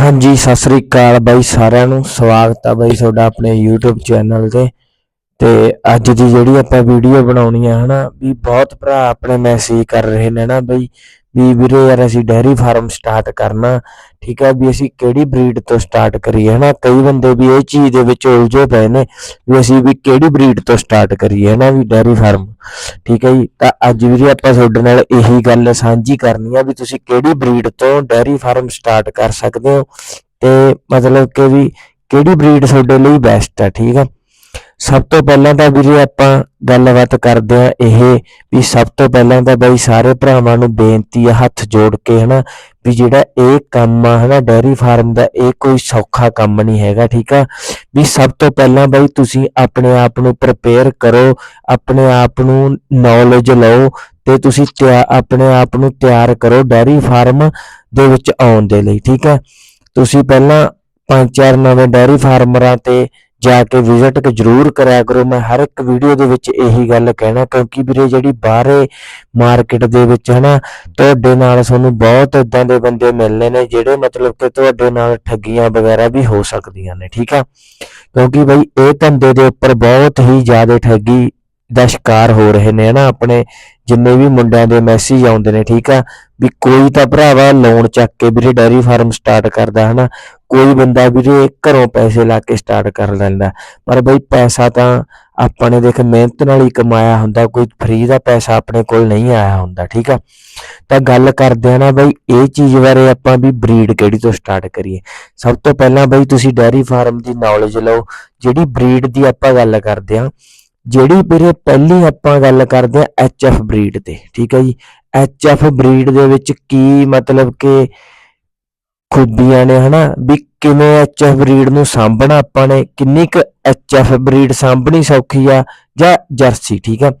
ਹਾਂਜੀ, ਸਤਿ ਸ੍ਰੀ ਅਕਾਲ ਬਾਈ ਸਾਰਿਆਂ ਨੂੰ। ਸਵਾਗਤ ਆ ਬਾਈ ਤੁਹਾਡਾ ਆਪਣੇ YouTube ਚੈਨਲ ਤੇ। ਤੇ ਅੱਜ ਦੀ ਜਿਹੜੀ ਆਪਾਂ ਵੀਡੀਓ ਬਣਾਉਣੀ ਆ ਹਨਾ, ਵੀ ਬਹੁਤ ਭਰਾ ਆਪਣੇ ਮੈਸੇਜ ਕਰ ਰਹੇ ਨੇ ਨਾ ਬਈ। ਵੀ ਵੀਰੇ ਯਾਰ ਅਸੀਂ ਡੈਰੀ ਫਾਰਮ ਸਟਾਰਟ ਕਰਨਾ, ਠੀਕ ਹੈ ਵੀ ਅਸੀਂ ਕਿਹੜੀ ਬਰੀਡ ਤੋਂ ਸਟਾਰਟ ਕਰੀਏ, ਹਨਾ? ਕਈ ਬੰਦੇ ਵੀ ਇਹ ਚੀਜ਼ ਦੇ ਵਿੱਚ ਉਲਝੇ ਪਏ ਨੇ ਵੀ ਅਸੀਂ ਵੀ ਕਿਹੜੀ ਬਰੀਡ ਤੋਂ ਸਟਾਰਟ ਕਰੀਏ, ਹਨਾ, ਵੀ ਡੈਰੀ ਫਾਰਮ ਠੀਕ ਹੈ ਜੀ? ਤਾਂ ਅੱਜ ਵੀਰੇ ਆਪਾਂ ਤੁਹਾਡੇ ਨਾਲ ਇਹੀ ਗੱਲ ਸਾਂਝੀ ਕਰਨੀ ਆ ਵੀ ਤੁਸੀਂ ਕਿਹੜੀ ਬਰੀਡ ਤੋਂ ਡੈਰੀ ਫਾਰਮ ਸਟਾਰਟ ਕਰ ਸਕਦੇ ਹੋ ਤੇ ਮਤਲਬ ਕਿ ਵੀ ਕਿਹੜੀ ਬਰੀਡ ਤੁਹਾਡੇ ਲਈ ਬੈਸਟ ਹੈ ਠੀਕ ਆ? ਸਭ ਤੋਂ ਪਹਿਲਾਂ ਤਾਂ ਵੀਰੇ ਆਪਾਂ ਗੱਲਬਾਤ ਕਰਦੇ ਆ ਇਹ ਵੀ ਸਭ ਤੋਂ ਪਹਿਲਾਂ ਤਾਂ ਬਈ ਸਾਰੇ ਭਰਾਵਾਂ ਨੂੰ ਬੇਨਤੀ ਆ ਹੱਥ ਜੋੜ ਕੇ, ਹਨਾ, ਵੀ ਜਿਹੜਾ ਇਹ ਕੰਮ ਆ, ਹਨਾ, ਡੈਰੀ ਫਾਰਮ ਦਾ ਇਹ ਕੋਈ ਸੌਖਾ ਕੰਮ ਨਹੀਂ ਹੈਗਾ, ਠੀਕ ਆ? ਵੀ ਸਭ ਤੋਂ ਪਹਿਲਾਂ ਬਈ ਤੁਸੀਂ ਆਪਣੇ ਆਪ ਨੂੰ ਪ੍ਰਪੇਅਰ ਕਰੋ, ਆਪਣੇ ਆਪ ਨੂੰ ਨੌਲੇਜ ਲਓ ਤੇ ਤੁਸੀਂ ਤਿਆ- ਆਪਣੇ ਆਪ ਨੂੰ ਤਿਆਰ ਕਰੋ ਡੈਰੀ ਫਾਰਮ ਦੇ ਵਿੱਚ ਆਉਣ ਦੇ ਲਈ, ਠੀਕ ਆ? ਤੁਸੀਂ ਪਹਿਲਾਂ ਪੰਜ ਚਾਰ ਨਵੇਂ ਡੈਰੀ ਫਾਰਮਰਾਂ ਤੇ ਜਾ ਕੇ ਵਿਜ਼ਿਟ ਜ਼ਰੂਰ ਕਰਿਆ ਕਰੋ। ਮੈਂ ਹਰ ਇੱਕ ਵੀਡੀਓ ਦੇ ਵਿੱਚ ਇਹੀ ਗੱਲ ਕਹਿਣਾ, ਕਿਉਂਕਿ ਵੀਰੇ ਜਿਹੜੀ ਬਾਹਰੇ ਮਾਰਕੀਟ ਦੇ ਵਿੱਚ ਹਨਾ, ਤੁਹਾਡੇ ਨਾਲ ਤੁਹਾਨੂੰ ਬਹੁਤ ਇਦਾਂ ਦੇ ਬੰਦੇ ਮਿਲਨੇ ਨੇ, ਜਿਹੜੇ ਮਤਲਬ ਕਿ ਤੁਹਾਡੇ ਨਾਲ ਠੱਗੀਆਂ ਵਗੈਰਾ ਵੀ ਹੋ ਸਕਦੀਆਂ ਨੇ, ਠੀਕ ਆ? ਕਿਉਂਕਿ ਬਈ ਇਹ ਧੰਦੇ ਦੇ ਉੱਪਰ ਬਹੁਤ ਹੀ ਜ਼ਿਆਦਾ ਠੱਗੀ ਦਾ ਸ਼ਿਕਾਰ ਹੋ ਰਹੇ ਨੇ ਹਨਾ, ਆਪਣੇ ਜਿੰਨੇ ਵੀ ਮੁੰਡਿਆਂ ਦੇ ਮੈਸੇਜ ਆਉਂਦੇ ਨੇ, ਠੀਕ ਆ? ਵੀ ਕੋਈ ਤਾਂ ਭਰਾਵਾ ਲੋਨ ਚੱਕ ਕੇ ਵੀਰੇ ਡੈਰੀ ਫਾਰਮ ਸਟਾਰਟ ਕਰਦਾ, ਹਨਾ? ਕੋਈ ਬੰਦਾ ਵੀਰੇ ਘਰੋਂ ਪੈਸੇ ਲਾ ਕੇ ਸਟਾਰਟ ਕਰ ਲੈਂਦਾ। ਪਰ ਬਈ ਪੈਸਾ ਤਾਂ ਆਪਾਂ ਨੇ ਦੇਖ ਮਿਹਨਤ ਨਾਲ ਹੀ ਕਮਾਇਆ ਹੁੰਦਾ, ਕੋਈ ਫ੍ਰੀ ਦਾ ਪੈਸਾ ਆਪਣੇ ਕੋਲ ਨਹੀਂ ਆਇਆ ਹੁੰਦਾ, ਠੀਕ ਆ? ਤਾਂ ਗੱਲ ਕਰਦੇ ਆ ਨਾ ਬਈ ਇਹ ਚੀਜ਼ ਬਾਰੇ ਆਪਾਂ ਵੀ ਬਰੀਡ ਕਿਹੜੀ ਤੋਂ ਸਟਾਰਟ ਕਰੀਏ? ਸਭ ਤੋਂ ਪਹਿਲਾਂ ਬਈ ਤੁਸੀਂ ਡੈਰੀ ਫਾਰਮ ਦੀ ਨੌਲੇਜ ਲਓ, ਜਿਹੜੀ ਬਰੀਡ ਦੀ ਆਪਾਂ ਗੱਲ ਕਰਦੇ ਆ ਜਿਹੜੀ ਵੀਰੇ ਪਹਿਲੀ ਆਪਾਂ ਗੱਲ ਕਰਦੇ ਆ ਐਚਐਫ ਬਰੀਡ ਤੇ, ਠੀਕ ਹੈ ਜੀ। ਐਚਐਫ ਬਰੀਡ ਦੇ ਵਿੱਚ ਕੀ ਮਤਲਬ ਕਿ ਖੂਬੀਆਂ ਨੇ, ਹਨਾ? ਵੀ ਕਿਵੇਂ ਐਚਐਫ ਬਰੀਡ ਨੂੰ ਸਾਂਭਣਾ ਆਪਾਂ ਨੇ, ਕਿੰਨੀ ਕੁ ਐਚਐਫ ਬਰੀਡ ਸਾਂਭਣੀ ਸੌਖੀ ਆ, ਜਾਂ ਜਰਸੀ, ਠੀਕ ਆ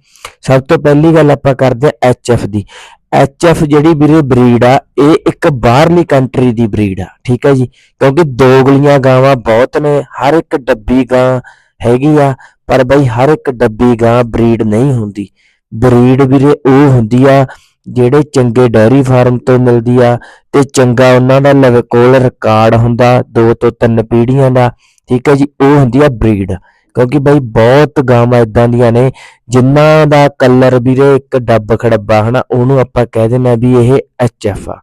ਸਭ ਤੋਂ ਪਹਿਲੀ ਗੱਲ ਆਪਾਂ ਕਰਦੇ ਆ ਐਚਐਫ ਦੀ। ਐਚਐਫ ਜਿਹੜੀ ਵੀਰੇ ਬਰੀਡ ਆ, ਇਹ ਇੱਕ ਬਾਹਰਲੀ ਕੰਟਰੀ ਦੀ ਬਰੀਡ ਆ, ਠੀਕ ਹੈ ਜੀ। ਕਿਉਂਕਿ ਦੋਗਲੀਆਂ ਗਾਵਾਂ ਬਹੁਤ ਨੇ, ਹਰ ਇੱਕ ਡੱਬੀ ਗਾਂ ਹੈਗੀ ਆ, ਪਰ ਬਈ ਹਰ ਇੱਕ ਡੱਬੀ ਗਾਂ ਬਰੀਡ ਨਹੀਂ ਹੁੰਦੀ। ਬਰੀਡ ਵੀਰੇ ਉਹ ਹੁੰਦੀ ਆ ਜਿਹੜੇ ਚੰਗੇ ਡੈਰੀ ਫਾਰਮ ਤੋਂ ਮਿਲਦੀ ਆ ਤੇ ਚੰਗਾ ਉਹਨਾਂ ਦਾ ਲਵੇ ਕੋਲ ਰਿਕਾਰਡ ਹੁੰਦਾ, ਦੋ ਤੋਂ ਤਿੰਨ ਪੀੜ੍ਹੀਆਂ ਦਾ, ਠੀਕ ਹੈ ਜੀ, ਉਹ ਹੁੰਦੀ ਆ ਬਰੀਡ। ਕਿਉਂਕਿ ਬਈ ਬਹੁਤ ਗਾਵਾਂ ਇਦਾਂ ਦੀਆਂ ਨੇ ਜਿਨ੍ਹਾਂ ਦਾ ਕਲਰ ਵੀਰੇ ਇੱਕ ਡੱਬ ਖੜੱਬਾ, ਹਨਾ, ਉਹਨੂੰ ਆਪਾਂ ਕਹਿ ਦਿੰਦੇ ਆ ਵੀ ਇਹ ਐਚਐਫ ਆ।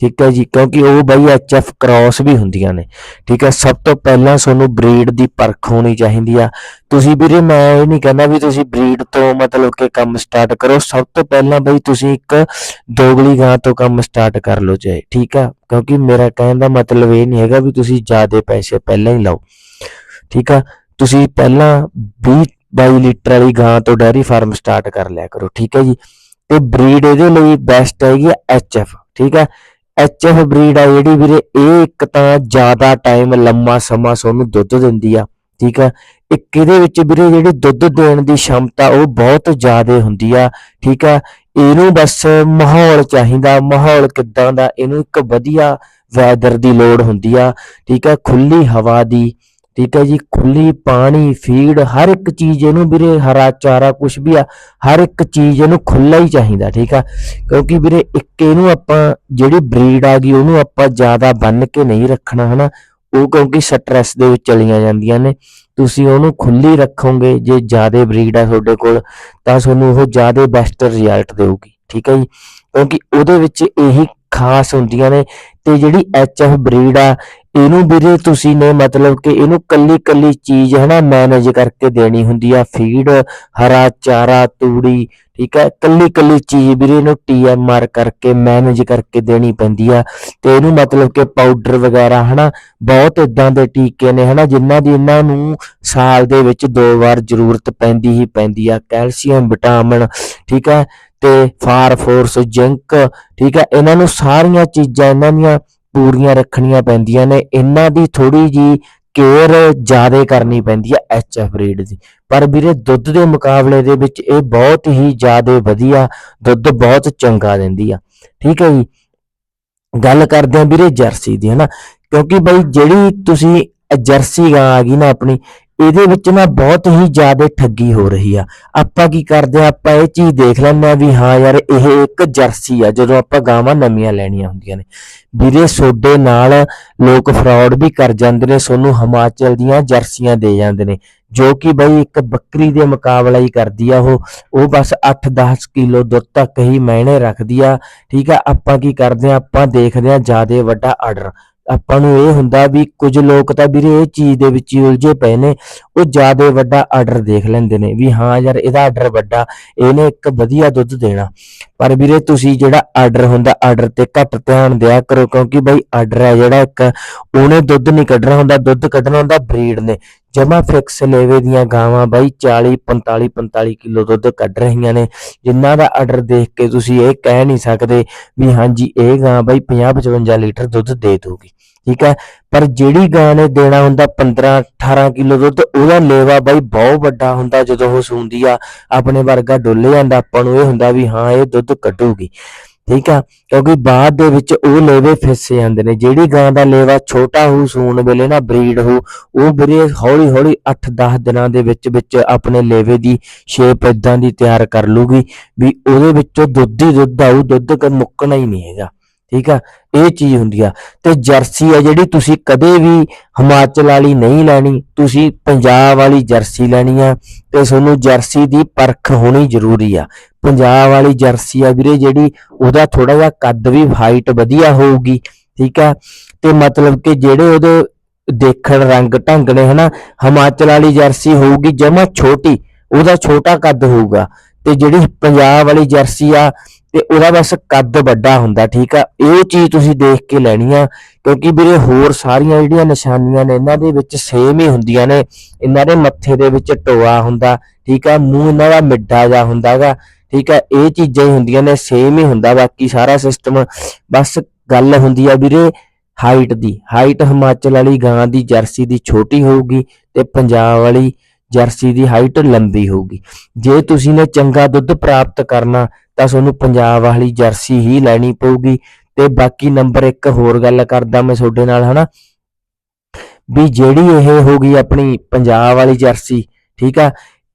ਠੀਕ ਹੈ ਜੀ, ਕਿਉਂਕਿ ਉਹ ਬਈ ਐਚਐਫ ਕ੍ਰਾਸ ਵੀ ਹੁੰਦੀਆਂ ਨੇ। ਠੀਕ ਹੈ, ਸਭ ਤੋਂ ਪਹਿਲਾਂ ਤੁਹਾਨੂੰ ਬਰੀਡ ਦੀ ਪਰਖ ਹੋਣੀ ਚਾਹੀਦੀ ਆ। ਤੁਸੀਂ ਵੀਰੇ, ਮੈਂ ਇਹ ਨਹੀਂ ਕਹਿੰਦਾ ਵੀ ਤੁਸੀਂ ਬਰੀਡ ਤੋਂ ਮਤਲਬ ਕਿ ਕੰਮ ਸਟਾਰਟ ਕਰੋ। ਸਭ ਤੋਂ ਪਹਿਲਾਂ ਬਈ ਤੁਸੀਂ ਇੱਕ ਦੋਗਲੀ ਗਾਂ ਤੋਂ ਕੰਮ ਸਟਾਰਟ ਕਰ ਲਓ ਚਾਹੇ ਠੀਕ ਆ? ਕਿਉਂਕਿ ਮੇਰਾ ਕਹਿਣ ਦਾ ਮਤਲਬ ਇਹ ਨਹੀਂ ਹੈਗਾ ਵੀ ਤੁਸੀਂ ਜ਼ਿਆਦਾ ਪੈਸੇ ਪਹਿਲਾਂ ਹੀ ਲਾਓ। ਠੀਕ ਆ? ਤੁਸੀਂ ਪਹਿਲਾਂ 20 22 ਲੀਟਰ ਵਾਲੀ ਗਾਂ ਤੋਂ ਡੈਰੀ ਫਾਰਮ ਸਟਾਰਟ ਕਰ ਲਿਆ ਕਰੋ, ਠੀਕ ਹੈ ਜੀ। ਤੇ ਬਰੀਡ ਇਹਦੇ ਲਈ ਬੈਸਟ ਹੈਗੀ ਐਚਐਫ ਠੀਕ ਹੈ? ਐਚਐਫ ਬਰੀਡ ਆ ਜਿਹੜੀ ਵੀਰੇ, ਇਹ ਇੱਕ ਤਾਂ ਜ਼ਿਆਦਾ ਟਾਈਮ ਲੰਮਾ ਸਮਾਂ ਸੋਨੂੰ ਦੁੱਧ ਦਿੰਦੀ ਆ, ਠੀਕ ਆ? ਇੱਕ ਇਹਦੇ ਵਿੱਚ ਵੀਰੇ ਜਿਹੜੀ ਦੁੱਧ ਦੇਣ ਦੀ ਸ਼ਮਤਾ, ਉਹ ਬਹੁਤ ਜ਼ਿਆਦਾ ਹੁੰਦੀ ਆ, ਠੀਕ ਆ? ਇਹਨੂੰ ਬਸ ਮਾਹੌਲ ਚਾਹੀਦਾ, ਮਾਹੌਲ ਕਿੱਦਾਂ ਦਾ, ਇਹਨੂੰ ਇੱਕ ਵਧੀਆ ਵੈਦਰ ਦੀ ਲੋੜ ਹੁੰਦੀ ਆ, ਠੀਕ ਆ? ਖੁੱਲੀ ਹਵਾ ਦੀ ਠੀਕ ਹੈ ਜੀ ਖੁੱਲੀ ਪਾਣੀ ਫੀਡ ਹਰ ਇੱਕ ਚੀਜ਼ ਇਹਨੂੰ ਵੀਰੇ, ਹਰਾ ਚਾਰਾ ਕੁਝ ਵੀ ਆ, ਹਰ ਇੱਕ ਚੀਜ਼ ਇਹਨੂੰ ਖੁੱਲਾ ਹੀ ਚਾਹੀਦਾ, ਠੀਕ ਆ? ਕਿਉਂਕਿ ਵੀਰੇ, ਇੱਕ ਇਹਨੂੰ ਆਪਾਂ, ਜਿਹੜੀ ਬਰੀਡ ਆ ਗਈ, ਉਹਨੂੰ ਆਪਾਂ ਜ਼ਿਆਦਾ ਬੰਨ ਕੇ ਨਹੀਂ ਰੱਖਣਾ, ਹਨਾ? ਉਹ ਕਿਉਂਕਿ ਸਟ੍ਰੈਸ ਦੇ ਵਿੱਚ ਚਲੀਆਂ ਜਾਂਦੀਆਂ ਨੇ। ਤੁਸੀਂ ਉਹਨੂੰ ਖੁੱਲੀ ਰੱਖੋਗੇ, ਜੇ ਜ਼ਿਆਦਾ ਬਰੀਡ ਆ ਤੁਹਾਡੇ ਕੋਲ, ਤਾਂ ਤੁਹਾਨੂੰ ਉਹ ਜ਼ਿਆਦਾ ਬੈਸਟ ਰਿਜ਼ਲਟ ਦੇਊਗੀ, ਠੀਕ ਹੈ ਜੀ? ਕਿਉਂਕਿ ਉਹਦੇ ਵਿੱਚ ਇਹੀ ਖਾਸ ਹੁੰਦੀਆਂ ਨੇ, ਤੇ ਜਿਹੜੀ ਐਚਐਫ ਬਰੀਡ ਆ ਇਹਨੂੰ ਵੀਰੇ ਤੁਸੀਂ ਨੇ ਮਤਲਬ ਕਿ ਇਹਨੂੰ ਕੱਲੀ ਕੱਲੀ ਚੀਜ਼ ਹੈ ਨਾ ਮੈਨੇਜ ਕਰਕੇ ਦੇਣੀ ਹੁੰਦੀ ਆ ਫੀਡ ਹਰਾ ਚਾਰਾ, ਤੂੜੀ, ਠੀਕ ਹੈ, ਕੱਲੀ ਕੱਲੀ ਚੀਜ਼ ਵੀਰੇ ਇਹਨੂੰ ਟੀਐਮਆਰ ਕਰਕੇ ਮੈਨੇਜ ਕਰਕੇ ਦੇਣੀ ਪੈਂਦੀ ਆ। ਤੇ ਇਹਨੂੰ ਮਤਲਬ ਕਿ ਪਾਊਡਰ ਵਗੈਰਾ ਹਨਾ, ਬਹੁਤ ਇਦਾਂ ਦੇ ਟੀਕੇ ਨੇ ਹਨਾ, ਜਿਨ੍ਹਾਂ ਦੀ ਇਹਨਾਂ ਨੂੰ ਸਾਲ ਦੇ ਵਿੱਚ ਦੋ ਵਾਰ ਜ਼ਰੂਰਤ ਪੈਂਦੀ ਹੀ ਪੈਂਦੀ ਆ। ਕੈਲਸ਼ੀਅਮ, ਵਿਟਾਮਿਨ, ਠੀਕ ਹੈ, ਤੇ ਫਾਰ ਫੋਰਸ, ਜ਼ਿੰਕ, ਠੀਕ ਹੈ, ਇਹਨਾਂ ਨੂੰ ਸਾਰੀਆਂ ਚੀਜ਼ਾਂ, ਇਹਨਾਂ ਦੀਆਂ ਪੂਰੀਆਂ ਰੱਖਣੀਆਂ ਪੈਂਦੀਆਂ ਨੇ, ਇਹਨਾਂ ਦੀ ਥੋੜੀ ਜੀ ਕੇਅਰ ਜ਼ਿਆਦਾ ਕਰਨੀ ਪੈਂਦੀ ਹੈ ਐਚਐਫ ਬਰੀਡ ਦੀ। ਪਰ ਵੀਰੇ, ਦੁੱਧ ਦੇ ਮੁਕਾਬਲੇ ਦੇ ਵਿੱਚ ਇਹ ਬਹੁਤ ਹੀ ਜ਼ਿਆਦਾ ਵਧੀਆ ਦੁੱਧ ਬਹੁਤ ਚੰਗਾ ਦਿੰਦੀ ਆ। ਠੀਕ ਹੈ ਜੀ? ਗੱਲ ਕਰਦੇ ਆ ਵੀਰੇ ਜਰਸੀ ਦੀ ਹਨਾ ਕਿਉਂਕਿ ਬਈ ਜਿਹੜੀ ਤੁਸੀਂ ਜਰਸੀ ਗਾਂ ਆ ਗਈ ਨਾ ਆਪਣੀ ਇਹਦੇ ਵਿੱਚ ਨਾ ਬਹੁਤ ਹੀ ਜ਼ਿਆਦਾ ਠੱਗੀ ਹੋ ਰਹੀ ਆ। ਆਪਾਂ ਕੀ ਕਰਦੇ ਆ, ਆਪਾਂ ਇਹ ਚੀਜ਼ ਦੇਖ ਲੈਂਦੇ ਆ ਵੀ ਹਾਂ ਯਾਰ, ਇਹ ਇੱਕ ਜਰਸੀ ਆ, ਜਦੋਂ ਆਪਾਂ ਗਾਵਾਂ ਨਵੀਆਂ ਲੈਣੀਆਂ ਹੁੰਦੀਆਂ ਨੇ। ਵੀਰੇ, ਸੋਡੇ ਨਾਲ ਲੋਕ ਫਰਾਡ ਵੀ ਕਰ ਜਾਂਦੇ ਨੇ, ਸੋਨੂੰ ਹਿਮਾਚਲ ਦੀਆਂ ਜਰਸੀਆਂ ਦੇ ਜਾਂਦੇ ਨੇ। ਜੋ ਕਿ ਬਈ ਇੱਕ ਬੱਕਰੀ ਦੇ ਮੁਕਾਬਲਾ ਹੀ ਕਰਦੀ ਆ ਉਹ। ਉਹ ਬਸ 8-10 ਕਿਲੋ ਦੁੱਧ ਤੱਕ ਹੀ ਮਾਇਨੇ ਰੱਖਦੀ ਆ। ਠੀਕ ਆ, ਆਪਾਂ ਕੀ ਕਰਦੇ ਆ, ਆਪਾਂ ਦੇਖਦੇ ਆ ਜ਼ਿਆਦਾ ਵੱਡਾ ਆਰਡਰ ਆਪਾਂ ਨੂੰ ਇਹ ਹੁੰਦਾ ਵੀ ਕੁਝ ਲੋਕ ਤਾਂ ਵੀਰੇ ਇਹ ਚੀਜ਼ ਦੇ ਵਿੱਚ ਹੀ ਉਲਝੇ ਪਏ ਨੇ, ਉਹ ਜ਼ਿਆਦਾ ਵੱਡਾ ਆਰਡਰ ਦੇਖ ਲੈਂਦੇ ਨੇ ਵੀ ਹਾਂ ਯਾਰ ਇਹਦਾ ਆਰਡਰ ਵੱਡਾ, ਇਹਨੇ ਇੱਕ ਵਧੀਆ ਦੁੱਧ ਦੇਣਾ। ਪਰ ਵੀਰੇ ਤੁਸੀਂ ਜਿਹੜਾ ਆਰਡਰ ਹੁੰਦਾ ਆਰਡਰ ਤੇ ਘੱਟ ਧਿਆਨ ਦਿਆ ਕਰੋ ਕਿਉਂਕਿ ਬਈ ਆਰਡਰ ਹੈ ਜਿਹੜਾ ਇੱਕ, ਉਹਨੇ ਦੁੱਧ ਨਹੀਂ ਕੱਢਣਾ ਹੁੰਦਾ, ਦੁੱਧ ਕੱਢਣਾ ਹੁੰਦਾ ਬਰੀਡ ਨੇ। ਜਮਾ ਫਿਕਸ ਲੇਵੇ ਦੀਆਂ ਗਾਵਾਂ ਬਾਈ 40 45 45 ਕਿਲੋ ਦੁੱਧ ਕੱਢ ਰਹੀਆਂ ਨੇ। ਜਿਨ੍ਹਾਂ ਦਾ ਆਰਡਰ ਦੇਖ ਕੇ ਤੁਸੀਂ ਇਹ ਕਹਿ ਨਹੀਂ ਸਕਦੇ ਵੀ ਹਾਂਜੀ, ਇਹ ਗਾਂ ਬਾਈ 50 55 ਲੀਟਰ ਦੁੱਧ ਦੇ ਦੂਗੀ ਠੀਕ ਹੈ? ਪਰ ਜਿਹੜੀ ਗਾਂ ਨੇ ਦੇਣਾ ਹੁੰਦਾ 15 18 ਕਿਲੋ ਦੁੱਧ, ਉਹਦਾ ਲੇਵਾ ਬਾਈ ਬਹੁਤ ਵੱਡਾ ਹੁੰਦਾ ਜਦੋਂ ਉਹ ਸੂੰਦੀ ਆ। ਆਪਣੇ ਵਰਗਾ ਡੁੱਲ ਜਾਂਦਾ, ਆਪਾਂ ਨੂੰ ਇਹ ਹੁੰਦਾ ਵੀ ਹਾਂ, ਇਹ ਦੁੱਧ ਕੱਢੂਗੀ। ਠੀਕ ਆ? ਕਿਉਂਕਿ ਬਾਅਦ ਦੇ ਵਿੱਚ ਉਹ ਲੇਵੇ ਫਿਸ ਜਾਂਦੇ ਨੇ। ਜਿਹੜੀ ਗਾਂ ਦਾ ਲੇਵਾ ਛੋਟਾ ਹੋ ਸੂਣ ਵੇਲੇ ਨਾ ਬਰੀਡ ਹੋ ਉਹ ਵੀਰੇ ਹੌਲੀ ਹੌਲੀ 8-10 ਦਿਨਾਂ ਦੇ ਵਿੱਚ ਵਿੱਚ ਆਪਣੇ ਲੇਵੇ ਦੀ ਸ਼ੇਪ ਇਦਾਂ ਦੀ ਤਿਆਰ ਕਰ ਲੂਗੀ ਵੀ ਉਹਦੇ ਵਿੱਚੋਂ ਦੁੱਧ ਹੀ ਦੁੱਧ ਆਊ, ਦੁੱਧ ਕ ਮੁੱਕਣਾ ਹੀ ਨਹੀਂ ਹੈਗਾ। ਠੀਕ ਆ, ਇਹ ਚੀਜ਼ ਹੁੰਦੀ ਆ। ਤੇ ਜਰਸੀ ਆ ਜਿਹੜੀ ਤੁਸੀਂ ਕਦੇ ਵੀ ਹਿਮਾਚਲ ਵਾਲੀ ਨਹੀਂ ਲੈਣੀ, ਤੁਸੀਂ ਪੰਜਾਬ ਵਾਲੀ ਜਰਸੀ ਲੈਣੀ ਆ ਤੇ ਤੁਹਾਨੂੰ ਜਰਸੀ ਦੀ ਪਰਖ ਹੋਣੀ ਜ਼ਰੂਰੀ ਆ। ਪੰਜਾਬ ਵਾਲੀ ਜਰਸੀ ਆ ਵੀਰੇ ਜਿਹੜੀ, ਉਹਦਾ ਥੋੜਾ ਜਿਹਾ ਕੱਦ ਵੀ ਹਾਈਟ ਵਧੀਆ ਹੋਊਗੀ, ਠੀਕ ਆ। ਤੇ ਮਤਲਬ ਕਿ ਜਿਹੜੇ ਉਹਦੇ ਦੇਖਣ ਰੰਗ ਢੰਗ ਨੇ ਹਨਾ, ਹਿਮਾਚਲ ਵਾਲੀ ਜਰਸੀ ਹੋਊਗੀ ਜਮਾ ਛੋਟੀ, ਉਹਦਾ ਛੋਟਾ ਕੱਦ ਹੋਊਗਾ। ਤੇ ਜਿਹੜੀ ਪੰਜਾਬ ਵਾਲੀ ਜਰਸੀ ਆ ਤੇ ਉਹਦਾ ਬਸ ਕੱਦ ਵੱਡਾ ਹੁੰਦਾ, ਠੀਕ ਆ? ਇਹ ਚੀਜ਼ ਤੁਸੀਂ ਦੇਖ ਕੇ ਲੈਣੀ ਆ, ਕਿਉਂਕਿ ਵੀਰੇ ਹੋਰ ਸਾਰੀਆਂ ਜਿਹੜੀਆਂ ਨਿਸ਼ਾਨੀਆਂ ਨੇ, ਇਹਨਾਂ ਦੇ ਵਿੱਚ ਸੇਮ ਹੀ ਹੁੰਦੀਆਂ ਨੇ। ਇਹਨਾਂ ਦੇ ਮੱਥੇ ਦੇ ਵਿੱਚ ਟੋਆ ਹੁੰਦਾ, ਠੀਕ ਆ? ਮੂੰਹ ਇਹਨਾਂ ਦਾ ਮਿੱਡਾ ਜਿਹਾ ਹੁੰਦਾਗਾ ਠੀਕ ਆ? ਇਹ ਚੀਜ਼ਾਂ ਹੀ ਹੁੰਦੀਆਂ ਨੇ ਸੇਮ ਹੀ ਹੁੰਦਾ, ਬਾਕੀ ਸਾਰਾ ਸਿਸਟਮ ਬਸ ਗੱਲ ਹੁੰਦੀ ਆ ਵੀਰੇ ਹਾਈਟ ਦੀ। ਹਾਈਟ ਹਿਮਾਚਲ ਵਾਲੀ ਗਾਂ ਦੀ, ਜਰਸੀ ਦੀ ਛੋਟੀ ਹੋਊਗੀ ਤੇ ਪੰਜਾਬ ਵਾਲੀ ਜਰਸੀ ਦੀ ਹਾਈਟ ਲੰਬੀ ਹੋਊਗੀ। ਜੇ ਤੁਸੀਂ ਨੇ ਚੰਗਾ ਦੁੱਧ ਪ੍ਰਾਪਤ ਕਰਨਾ ਤਾਂ ਤੁਹਾਨੂੰ ਪੰਜਾਬ ਵਾਲੀ ਜਰਸੀ ਹੀ ਲੈਣੀ ਪਊਗੀ। ਤੇ ਬਾਕੀ ਨੰਬਰ 1 ਹੋਰ ਗੱਲ ਕਰਦਾ ਮੈਂ ਤੁਹਾਡੇ ਨਾਲ, ਹਨਾ? ਵੀ ਜਿਹੜੀ ਇਹ ਹੋ ਗਈ ਆਪਣੀ ਪੰਜਾਬ ਵਾਲੀ ਜਰਸੀ, ਠੀਕ ਆ?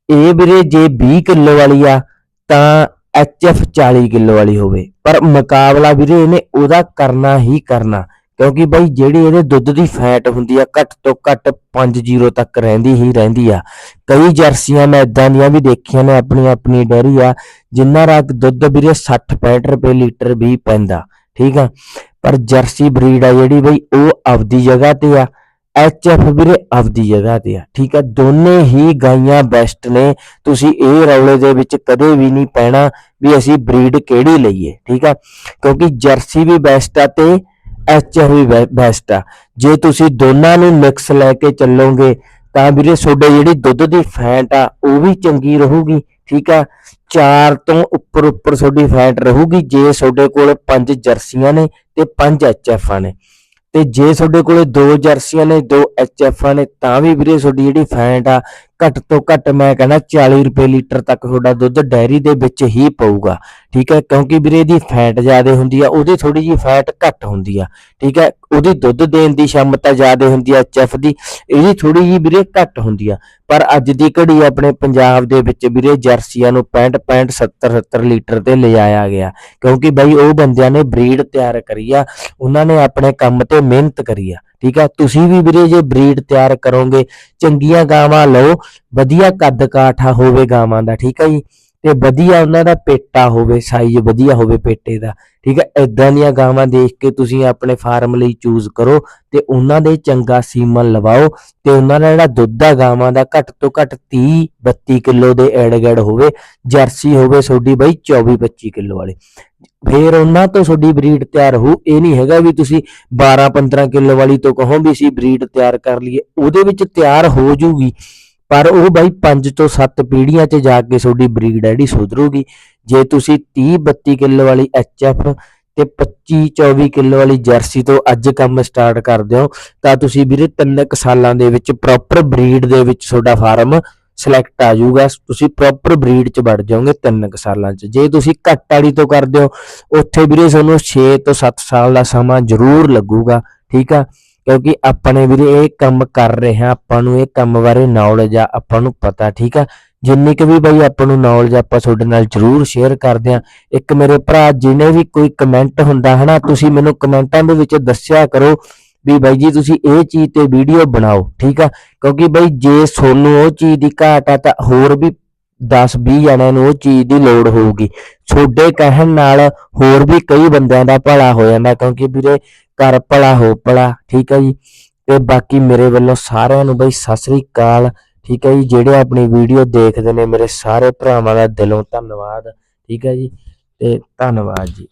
ਇਹ ਵੀਰੇ ਜੇ 20 ਕਿਲੋ ਵਾਲੀ ਆ, ਤਾਂ ਐਚਐਫ 40 ਕਿਲੋ ਵਾਲੀ ਹੋਵੇ। ਪਰ ਮੁਕਾਬਲਾ ਵੀਰੇ ਇਹਨੇ ਉਹਦਾ ਕਰਨਾ ਹੀ ਕਰਨਾ। ਕਿਉਂਕਿ ਬਈ ਜਿਹੜੀ ਇਹਦੇ ਦੁੱਧ ਦੀ ਫੈਟ ਹੁੰਦੀ ਆ, ਘੱਟ ਤੋਂ ਘੱਟ 5-0 ਤੱਕ ਰਹਿੰਦੀ ਹੀ ਰਹਿੰਦੀ ਆ। ਕਈ ਜਰਸੀਆਂ ਮੈਂ ਇਦਾਂ ਦੀਆਂ ਵੀ ਦੇਖੀਆਂ ਨੇ ਆਪਣੀ ਆਪਣੀ ਡੈਰੀ ਆ, ਜਿੰਨਾ ਦਾ ਦੁੱਧ ਵੀਰੇ 60-65 ਰੁਪਏ ਲੀਟਰ ਵੀ ਪੈਂਦਾ, ਠੀਕ ਆ? ਪਰ ਜਰਸੀ ਬਰੀਡ ਆ ਜਿਹੜੀ ਬਈ, ਉਹ ਆਪਦੀ ਜਗ੍ਹਾ ਤੇ ਆ ਐਚਐਫ ਵੀਰੇ ਆਪਦੀ ਜਗ੍ਹਾ ਤੇ ਆ, ਠੀਕ ਆ? ਦੋਨੇ ਹੀ ਗਾਈਆਂ ਬੈਸਟ ਨੇ, ਤੁਸੀਂ ਇਹ ਰੌਲੇ ਦੇ ਵਿੱਚ ਕਦੇ ਵੀ ਨਹੀਂ ਪੈਣਾ ਵੀ ਅਸੀਂ ਬਰੀਡ ਕਿਹੜੀ ਲਈਏ, ਠੀਕ ਆ? ਕਿਉਂਕਿ ਜਰਸੀ ਵੀ ਬੈਸਟ ਆ ਤੇ ਐਚਐਫ ਵੀ ਬੈਸਟ ਆ। ਜੇ ਤੁਸੀਂ ਦੋਨਾਂ ਨੂੰ ਮਿਕਸ ਲੈ ਕੇ ਚੱਲੋਗੇ, ਤਾਂ ਵੀਰੇ ਤੁਹਾਡੇ ਜਿਹੜੀ ਦੁੱਧ ਦੀ ਫੈਟ ਆ, ਉਹ ਵੀ ਚੰਗੀ ਰਹੂਗੀ, ਠੀਕ ਆ? ਚਾਰ ਤੋਂ ਉੱਪਰ ਉੱਪਰ ਤੁਹਾਡੀ ਫੈਟ ਰਹੂਗੀ, ਜੇ ਤੁਹਾਡੇ ਕੋਲ ਪੰਜ ਜਰਸੀਆਂ ਨੇ ਤੇ ਪੰਜ ਐਚਐਫਾਂ ਨੇ। ਤੇ ਜੇ ਤੁਹਾਡੇ ਕੋਲੇ ਦੋ ਜਰਸੀਆਂ ਨੇ, ਦੋ ਐਚਐਫਾਂ ਨੇ, ਤਾਂ ਵੀ ਵੀਰੇ ਤੁਹਾਡੀ ਜਿਹੜੀ ਫੈਟ ਆ ਘੱਟ ਤੋਂ ਘੱਟ ਮੈਂ ਕਹਿੰਦਾ 40 ਰੁਪਏ ਲੀਟਰ ਤੱਕ ਤੁਹਾਡਾ ਦੁੱਧ ਡੈਰੀ ਦੇ ਵਿੱਚ ਹੀ ਪਊਗਾ, ਠੀਕ ਹੈ? ਕਿਉਂਕਿ ਵੀਰੇ ਇਹਦੀ ਫੈਟ ਜ਼ਿਆਦਾ ਹੁੰਦੀ ਆ, ਉਹਦੀ ਥੋੜੀ ਜਿਹੀ ਫੈਟ ਘੱਟ ਹੁੰਦੀ ਆ, ਠੀਕ ਹੈ? ਉਹਦੀ ਦੁੱਧ ਦੇਣ ਦੀ ਸ਼ਮਤਾ ਜ਼ਿਆਦਾ ਹੁੰਦੀ ਆ ਐਚਐਫ ਦੀ, ਇਹਦੀ ਥੋੜੀ ਜਿਹੀ ਵੀਰੇ ਘੱਟ ਹੁੰਦੀ ਆ। ਪਰ ਅੱਜ ਦੀ ਘੜੀ ਆਪਣੇ ਪੰਜਾਬ ਦੇ ਵਿੱਚ ਵੀਰੇ ਜਰਸੀਆਂ ਨੂੰ 65 65 70 70 ਲੀਟਰ ਤੇ ਲਿਜਾਇਆ ਗਿਆ। ਕਿਉਂਕਿ ਬਈ ਉਹ ਬੰਦਿਆਂ ਨੇ ਬਰੀਡ ਤਿਆਰ ਕਰੀ ਆ, ਉਹਨਾਂ ਨੇ ਆਪਣੇ ਕੰਮ ਤੇ ਮਿਹਨਤ ਕਰੀ ਆ। ਠੀਕ ਆ? ਤੁਸੀਂ ਵੀ ਵੀਰੇ ਜੇ ਬਰੀਡ ਤਿਆਰ ਕਰੋਗੇ, ਚੰਗੀਆਂ ਗਾਵਾਂ ਲਓ, ਵਧੀਆ ਕੱਦ ਕਾਠਾ ਹੋਵੇ ਗਾਵਾਂ ਦਾ, ਠੀਕ ਆ ਜੀ? ਤੇ ਵਧੀਆ ਉਹਨਾਂ ਦਾ ਪੇਟਾ ਹੋਵੇ ਸਾਈਜ਼ ਵਧੀਆ ਹੋਵੇ ਪੇਟੇ ਦਾ, ਠੀਕ ਹੈ? ਇਦਾਂ ਦੀਆਂ ਗਾਵਾਂ ਦੇਖ ਕੇ ਤੁਸੀਂ ਆਪਣੇ ਫਾਰਮ ਲਈ ਚੂਜ਼ ਕਰੋ ਤੇ ਉਹਨਾਂ ਦੇ ਚੰਗਾ ਸੀਮਨ ਲਵਾਓ ਤੇ ਉਹਨਾਂ ਦਾ ਜਿਹੜਾ ਦੁੱਧ ਆ ਗਾਵਾਂ ਦਾ ਘੱਟ ਤੋਂ ਘੱਟ 30 32 ਕਿਲੋ ਦੇ ਐਡਗੜ ਹੋਵੇ, ਜਰਸੀ ਹੋਵੇ ਤੁਹਾਡੀ ਬਈ 24 25 ਕਿਲੋ ਵਾਲੇ। ਫੇਰ ਉਹਨਾਂ ਤੋਂ ਤੁਹਾਡੀ ਬਰੀਡ ਤਿਆਰ ਹੋ ਇਹ ਨਹੀਂ ਹੈਗਾ ਵੀ ਤੁਸੀਂ 12 15 ਕਿਲੋ ਵਾਲੀ ਤੋਂ ਕਹੋ ਵੀ ਅਸੀਂ ਬਰੀਡ ਤਿਆਰ ਕਰ ਲਈਏ, ਉਹਦੇ ਵਿੱਚ ਤਿਆਰ ਹੋ ਜੂਗੀ। ਪਰ ਉਹ ਬਾਈ 5 ਤੋਂ 7 ਪੀੜ੍ਹੀਆਂ 'ਚ ਜਾ ਕੇ ਤੁਹਾਡੀ ਬਰੀਡ ਹੈ ਜਿਹੜੀ ਸੁਧਰੂਗੀ। ਜੇ ਤੁਸੀਂ 30 32 ਕਿਲੋ ਵਾਲੀ ਐਚਐਫ ਤੇ 25 24 ਕਿਲੋ ਵਾਲੀ ਜਰਸੀ ਤੋਂ ਅੱਜ ਕੰਮ ਸਟਾਰਟ ਕਰਦੇ ਹੋ, ਤਾਂ ਤੁਸੀਂ ਵੀਰੇ ਤਿੰਨ ਕੁ ਸਾਲਾਂ ਦੇ ਵਿੱਚ ਪ੍ਰੋਪਰ ਬਰੀਡ ਦੇ ਵਿੱਚ ਤੁਹਾਡਾ ਫਾਰਮ ਸਿਲੈਕਟ ਆ ਜਾਊਗਾ। ਤੁਸੀਂ ਪ੍ਰੋਪਰ ਬਰੀਡ 'ਚ ਵੜ ਜਾਓਗੇ ਤਿੰਨ ਕੁ ਸਾਲਾਂ 'ਚ। ਜੇ ਤੁਸੀਂ ਘੱਟ ਵਾਲੀ ਤੋਂ ਕਰਦੇ ਹੋ, ਉੱਥੇ ਵੀਰੇ ਤੁਹਾਨੂੰ 6 ਤੋਂ 7 ਸਾਲ ਦਾ ਸਮਾਂ ਜ਼ਰੂਰ ਲੱਗੂਗਾ। ਠੀਕ ਆ? ਕਿਉਂਕਿ ਆਪਣੇ ਵੀਰੇ ਇਹ ਕੰਮ ਕਰ ਰਹੇ ਹਾਂ, ਆਪਾਂ ਨੂੰ ਇਹ ਕੰਮ ਬਾਰੇ ਨੌਲੇਜ ਆ, ਆਪਾਂ ਨੂੰ ਪਤਾ, ਠੀਕ ਆ? ਜਿੰਨੀ ਕੁ ਵੀ ਬਈ ਆਪਾਂ ਨੂੰ ਨੌਲੇਜ ਆਪਾਂ ਤੁਹਾਡੇ ਨਾਲ ਜਰੂਰ ਸ਼ੇਅਰ ਕਰਦੇ ਹਾਂ। ਇੱਕ ਮੇਰੇ ਭਰਾ ਜਿਹਨੇ ਵੀ ਕੋਈ ਕਮੈਂਟ ਹੁੰਦਾ ਹਨਾ ਤੁਸੀਂ ਮੈਨੂੰ ਕਮੈਂਟਾਂ ਦੇ ਵਿੱਚ ਦੱਸਿਆ ਕਰੋ ਵੀ ਬਾਈ ਜੀ ਤੁਸੀਂ ਇਹ ਚੀਜ਼ ਤੇ ਵੀਡੀਓ ਬਣਾਓ, ਠੀਕ ਆ? ਕਿਉਂਕਿ ਬਈ ਜੇ ਤੁਹਾਨੂੰ ਉਹ ਚੀਜ਼ ਦੀ ਘਾਟ ਆ ਤਾਂ ਹੋਰ ਵੀ 10 20 ਜਣਿਆਂ ਨੂੰ ਉਹ ਚੀਜ਼ ਦੀ ਲੋੜ ਹੋਊਗੀ। ਤੁਹਾਡੇ ਕਹਿਣ ਨਾਲ ਹੋਰ ਵੀ ਕਈ ਬੰਦਿਆਂ ਦਾ ਭਲਾ ਹੋ ਜਾਂਦਾ, ਕਿਉਂਕਿ ਵੀਰੇ ਕਰ ਭਲਾ ਹੋ ਭਲਾ, ਠੀਕ ਹੈ ਜੀ? ਤੇ ਬਾਕੀ ਮੇਰੇ ਵੱਲੋਂ ਸਾਰਿਆਂ ਨੂੰ ਬਈ ਸਤਿ ਸ੍ਰੀ ਅਕਾਲ, ਠੀਕ ਹੈ ਜੀ? ਜਿਹੜੇ ਆਪਣੀ ਵੀਡੀਓ ਦੇਖਦੇ ਨੇ ਮੇਰੇ ਸਾਰੇ ਭਰਾਵਾਂ ਦਾ ਦਿਲੋਂ ਧੰਨਵਾਦ, ਠੀਕ ਹੈ ਜੀ? ਤੇ ਧੰਨਵਾਦ ਜੀ।